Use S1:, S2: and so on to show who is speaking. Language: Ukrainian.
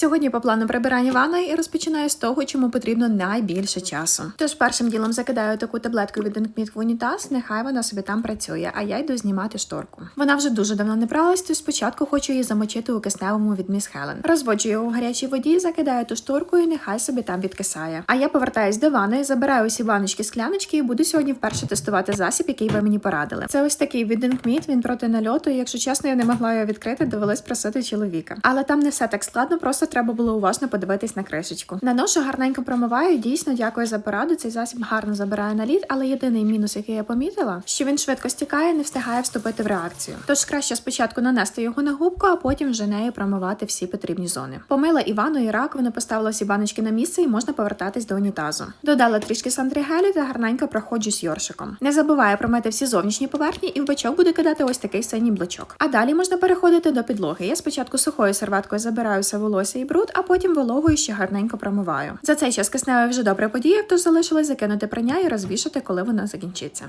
S1: Сьогодні по плану прибирання ванної і розпочинаю з того, чому потрібно найбільше часу. Тож першим ділом закидаю таку таблетку від Інкміт в унітаз, нехай вона собі там працює, а я йду знімати шторку. Вона вже дуже давно не пралась, тож спочатку хочу її замочити у кисневому від міс Хелен. Розводжу його у гарячій воді, закидаю ту шторку і нехай собі там відкисає. А я повертаюсь до ванної, забираю усі баночки, скляночки і буду сьогодні вперше тестувати засіб, який ви мені порадили. Це ось такий від Інкміт, він проти нальоту. І якщо чесно, я не могла його відкрити, довелось просити чоловіка. Але там не все так складно, просто треба було уважно подивитись на кришечку. Наношу гарненько промиваю. Дійсно, дякую за пораду. Цей засіб гарно забирає наліт, але єдиний мінус, який я помітила, що він швидко стікає, не встигає вступити в реакцію. Тож краще спочатку нанести його на губку, а потім вже нею промивати всі потрібні зони. Помила Івану і раковину, поставила всі баночки на місце і можна повертатись до унітазу. Додала трішки сандрігелю та гарненько проходжу з йоршиком. Не забуваю промити всі зовнішні поверхні, і в бачок буду кидати ось такий синій блочок. А далі можна переходити до підлоги. Я спочатку сухою серветкою забираю все волосся і бруд, а потім вологою ще гарненько промиваю. За цей час кисневе вже добре подіяв, тож залишилось закинути прання і розвішати, коли вона закінчиться.